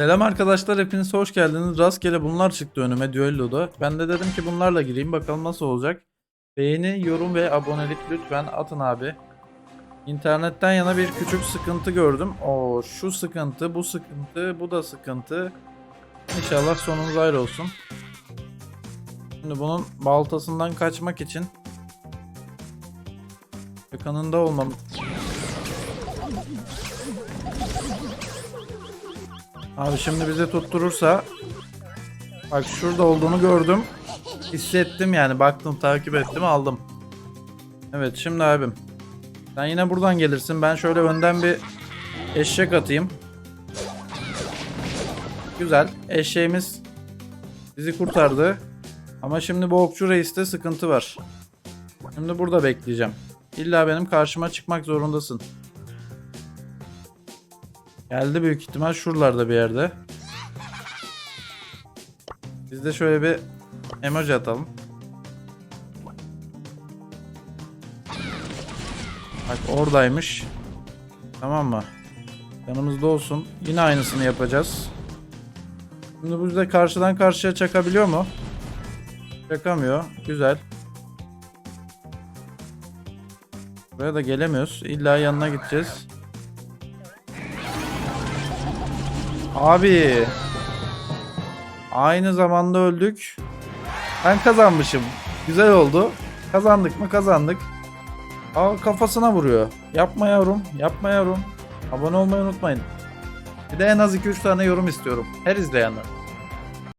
Selam arkadaşlar hepiniz hoş geldiniz. Rastgele bunlar çıktı önüme düelloda. Ben de dedim ki bunlarla gireyim bakalım nasıl olacak. Beğeni, yorum ve abonelik lütfen atın abi. İnternetten yana bir küçük sıkıntı gördüm. O şu sıkıntı, bu sıkıntı, bu da sıkıntı. İnşallah sonumuz ayrı olsun. Şimdi bunun baltasından kaçmak için yakınında olmam. Abi şimdi bizi tutturursa Bak şurada olduğunu gördüm. Hissettim yani baktım takip ettim aldım. Evet şimdi abim. Sen yine buradan gelirsin. Ben şöyle önden bir eşek atayım. Güzel. Eşeğimiz bizi kurtardı. Ama şimdi bu okçu reiste sıkıntı var. Şimdi burada bekleyeceğim. İlla benim karşıma çıkmak zorundasın. Geldi büyük ihtimal şuralarda bir yerde. Biz de şöyle bir emoji atalım. Bak oradaymış. Tamam mı? Yanımızda olsun. Yine aynısını yapacağız. Şimdi bu da karşıdan karşıya çakabiliyor mu? Çakamıyor. Güzel. Buraya da gelemiyoruz. İlla yanına gideceğiz. Abi. Aynı zamanda öldük. Ben kazanmışım. Güzel oldu. Kazandık mı kazandık. Aa kafasına vuruyor. Yapma yavrum. Yapma yavrum. Abone olmayı unutmayın. Bir de en az 2-3 tane yorum istiyorum. Her izleyenler.